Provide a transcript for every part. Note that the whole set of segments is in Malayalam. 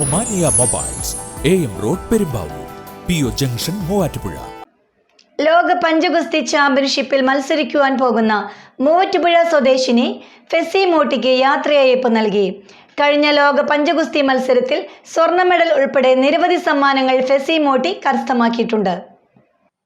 Omania mobiles A M road Perumbavoor P O junction Muvattupuzha. ലോക പഞ്ചഗുസ്തി ചാമ്പ്യൻഷിപ്പിൽ മത്സരിക്കുവാൻ പോകുന്ന മൂവാറ്റുപുഴ സ്വദേശിനി ഫെസി മോട്ടിക്ക് യാത്രയയപ്പ് നൽകി. കഴിഞ്ഞ ലോക പഞ്ചഗുസ്തി മത്സരത്തിൽ സ്വർണ മെഡൽ ഉൾപ്പെടെ നിരവധി സമ്മാനങ്ങൾ ഫെസി മോട്ടി കരസ്ഥമാക്കിയിട്ടുണ്ട്.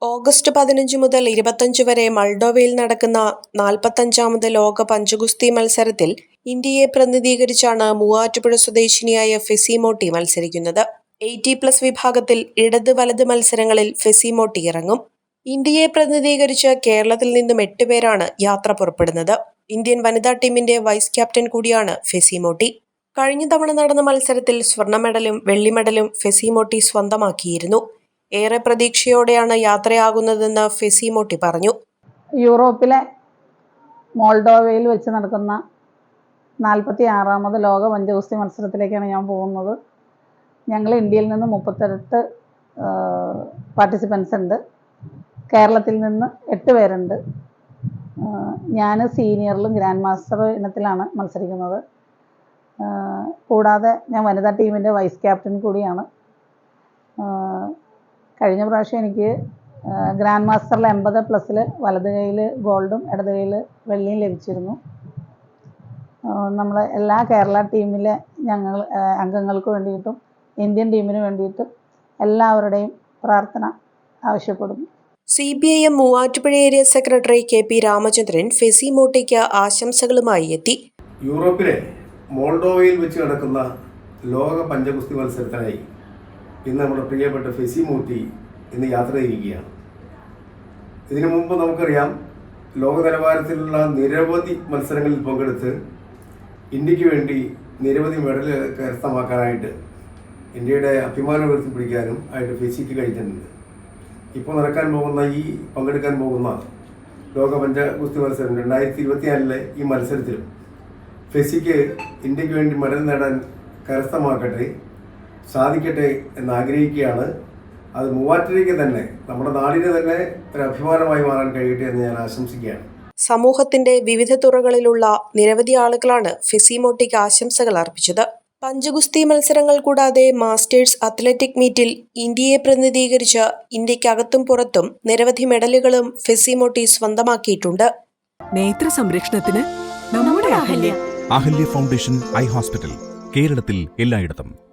ഓഗസ്റ്റ് പതിനഞ്ച് മുതൽ ഇരുപത്തഞ്ച് വരെ മൾഡോവയിൽ നടക്കുന്ന നാൽപ്പത്തഞ്ചാമത് ലോക പഞ്ചഗുസ്തി മത്സരത്തിൽ ഇന്ത്യയെ പ്രതിനിധീകരിച്ചാണ് മൂവാറ്റുപുഴ സ്വദേശിനിയായ ഫെസിമോട്ടി മത്സരിക്കുന്നത്. എയ്റ്റി പ്ലസ് വിഭാഗത്തിൽ ഇടത് വലത് മത്സരങ്ങളിൽ ഫെസിമോട്ടി ഇറങ്ങും. ഇന്ത്യയെ പ്രതിനിധീകരിച്ച് കേരളത്തിൽ നിന്നും എട്ടുപേരാണ് യാത്ര പുറപ്പെടുന്നത്. ഇന്ത്യൻ വനിതാ ടീമിന്റെ വൈസ് ക്യാപ്റ്റൻ കൂടിയാണ് ഫെസിമോട്ടി. കഴിഞ്ഞ തവണ നടന്ന മത്സരത്തിൽ സ്വർണ മെഡലും വെള്ളി മെഡലും ഫെസിമോട്ടി സ്വന്തമാക്കിയിരുന്നു. ഏറെ പ്രതീക്ഷയോടെയാണ് യാത്രയാകുന്നതെന്ന് ഫെസിമോട്ടി പറഞ്ഞു. യൂറോപ്പിലെ മോൾഡോവയിൽ വെച്ച് നടക്കുന്ന നാൽപ്പത്തി ആറാമത് ലോക പഞ്ചഗുസ്തി മത്സരത്തിലേക്കാണ് ഞാൻ പോകുന്നത്. ഞങ്ങൾ ഇന്ത്യയിൽ നിന്ന് മുപ്പത്തെട്ട് പാർട്ടിസിപ്പൻസ് ഉണ്ട്. കേരളത്തിൽ നിന്ന് എട്ട് പേരുണ്ട്. ഞാൻ സീനിയറിലും ഗ്രാൻഡ് മാസ്റ്റർ ഇനത്തിലാണ് മത്സരിക്കുന്നത്. കൂടാതെ ഞാൻ വനിതാ ടീമിന്റെ വൈസ് ക്യാപ്റ്റൻ കൂടിയാണ്. കഴിഞ്ഞ പ്രാവശ്യം എനിക്ക് ഗ്രാൻഡ് മാസ്റ്ററിൽ എൺപത് പ്ലസ്സിൽ വലത് കൈയിൽ ഗോൾഡും ഇടത് കൈയിൽ വെള്ളിയും ലഭിച്ചിരുന്നു. നമ്മൾ എല്ലാ കേരള ടീമിലെ ഞങ്ങൾ അംഗങ്ങൾക്ക് വേണ്ടിയിട്ടും ഇന്ത്യൻ ടീമിന് വേണ്ടിയിട്ടും എല്ലാവരുടെയും പ്രാർത്ഥന ആവശ്യപ്പെടുന്നു. C P I M Muvattupuzha area secretary K P Ramachandran ഫെസി മോട്ടിക്ക് ആശംസകളുമായി എത്തി. യൂറോപ്പിലെ മോൾഡോവയിൽ വെച്ച് നടക്കുന്ന ലോക പഞ്ചഗുസ്തി മത്സരത്തിനായി ഇന്ന് നമ്മുടെ പ്രിയപ്പെട്ട ഫെസി മൂട്ടി ഇന്ന് യാത്ര ചെയ്യുകയാണ്. ഇതിനു മുമ്പ് നമുക്കറിയാം ലോക നിലവാരത്തിലുള്ള നിരവധി മത്സരങ്ങളിൽ പങ്കെടുത്ത് ഇന്ത്യയ്ക്ക് വേണ്ടി നിരവധി മെഡൽ കരസ്ഥമാക്കാനായിട്ട് ഇന്ത്യയുടെ അഭിമാനം ഉയർത്തിപ്പിടിക്കാനും ആയിട്ട് ഫെസിക്ക് കഴിഞ്ഞിട്ടുണ്ട്. ഇപ്പോൾ നടക്കാൻ പോകുന്ന ഈ പങ്കെടുക്കാൻ പോകുന്ന ലോക പഞ്ചഗുസ്തി മത്സരം രണ്ടായിരത്തി ഇരുപത്തിനാലിലെ ഈ മത്സരത്തിലും ഫെസിക്ക് ഇന്ത്യയ്ക്ക് വേണ്ടി മെഡൽ നേടാൻ കരസ്ഥമാക്കട്ടെ സാധിക്കട്ടെ എന്ന് ആഗ്രഹിക്കുകയാണ് അത് മൂവാറ്റിലേക്ക് തന്നെ നമ്മുടെ നാടിന് തന്നെ ഒരു അഭിമാനമായി മാറാൻ കഴിയട്ടെ എന്ന് ഞാൻ ആശംസിക്കുകയാണ്. സമൂഹത്തിന്റെ വിവിധ തുറകളിലുള്ള നിരവധി ആളുകളാണ് ഫിസിമോട്ടിക്ക് ആശംസകൾ അർപ്പിച്ചത്. പഞ്ചഗുസ്തി മത്സരങ്ങൾ കൂടാതെ മാസ്റ്റേഴ്സ് അത്ലറ്റിക് മീറ്റിൽ ഇന്ത്യയെ പ്രതിനിധീകരിച്ച് ഇന്ത്യക്കകത്തും പുറത്തും നിരവധി മെഡലുകളും ഫെസിമോട്ടി സ്വന്തമാക്കിയിട്ടുണ്ട്. നേത്ര സംരക്ഷണത്തിന് നമ്മുടെ Ahalya. Ahalya foundation eye hospital കേരളത്തിൽ എല്ലായിടത്തും.